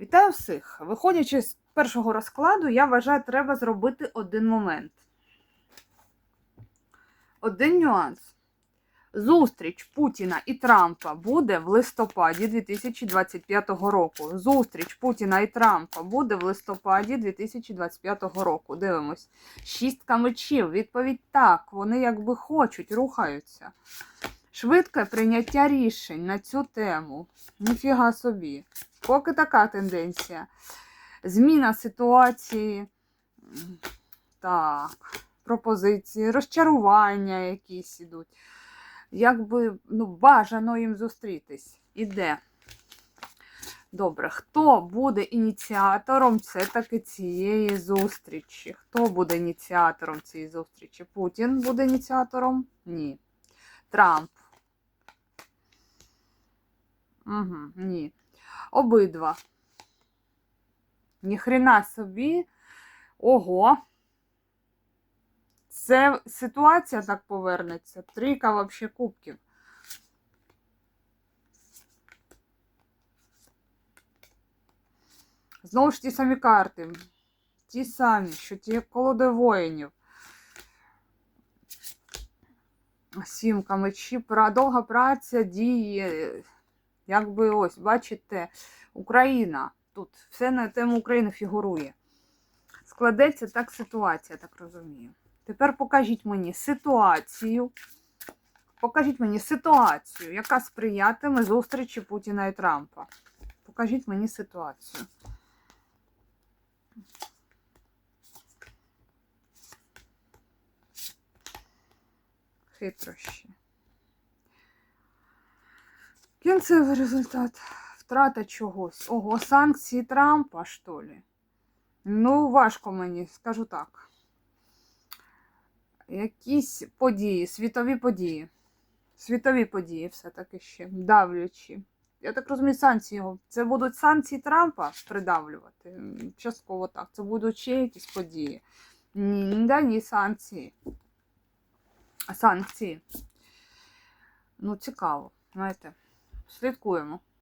Вітаю всіх! Виходячи з першого розкладу, я вважаю, треба зробити один момент. Один нюанс. Зустріч Путіна і Трампа буде в листопаді 2025 року. Зустріч Путіна і Трампа буде в листопаді 2025 року. Дивимось. Шістка мечів. Відповідь так. Вони якби хочуть, рухаються. Швидке прийняття рішень на цю тему. Ніфіга собі. Поки така тенденція. Зміна ситуації. Так, пропозиції, розчарування якісь ідуть. Якби ну, бажано їм зустрітись. Іде. Добре, хто буде ініціатором все-таки цієї зустрічі? Хто буде ініціатором цієї зустрічі? Путін буде ініціатором? Ні. Трамп. Угу, ні. Обидва. Ніхрена собі. Ого. Це ситуація так повернеться. Трійка вообще кубків. Знову ж ті самі карти. Ті самі, що ті колоди воїнів. Сімка мечі, довга праця, дії. Якби ось, бачите, Україна. Тут все на тему України фігурує. Складеться так ситуація, так розумію. Тепер покажіть мені ситуацію. Покажіть мені ситуацію, яка сприятиме зустрічі Путіна і Трампа. Покажіть мені ситуацію. Хитрощі. Кінцевий результат. Втрата чогось. Ого, санкції Трампа, що ли? Ну, важко мені, скажу так. Якісь події, світові події. Світові події все-таки ще давлячі. Я так розумію, санкції його. Це будуть санкції Трампа придавлювати. Частково так. Це будуть ще якісь події. Ні, да, ні, санкції. Санкції. Ну, цікаво, знаєте. Слідкуємо.